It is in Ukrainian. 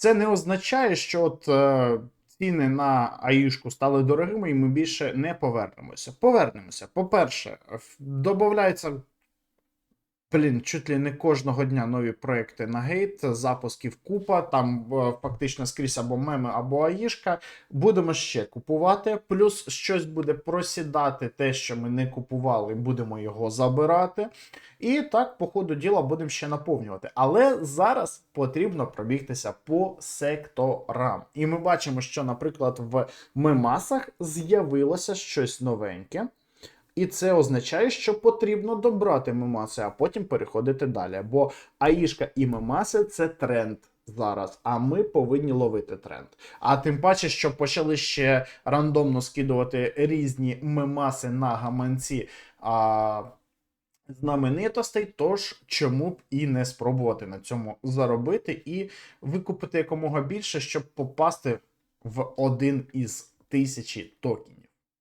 Це не означає, що от е, ціни на АІшку стали дорогими, і ми більше не повернемося. Повернемося. По-перше, додається. Блін, чуть ли не кожного дня нові проекти на гейт, запусків купа, там е, фактично скрізь або меми, або аїшка. Будемо ще купувати. Плюс щось буде просідати, те, що ми не купували, будемо його забирати. І так, по ходу діла, будемо ще наповнювати. Але зараз потрібно пробігтися по секторам. І ми бачимо, що, наприклад, в мемасах з'явилося щось новеньке. І це означає, що потрібно добрати мемаси, а потім переходити далі. Бо аїшка і мемаси це тренд зараз, а ми повинні ловити тренд. А тим паче, що почали ще рандомно скидувати різні мемаси на гаманці. А... Знаменитостей, тож чому б і не спробувати на цьому заробити і викупити якомога більше, щоб попасти в один із тисячі токенів.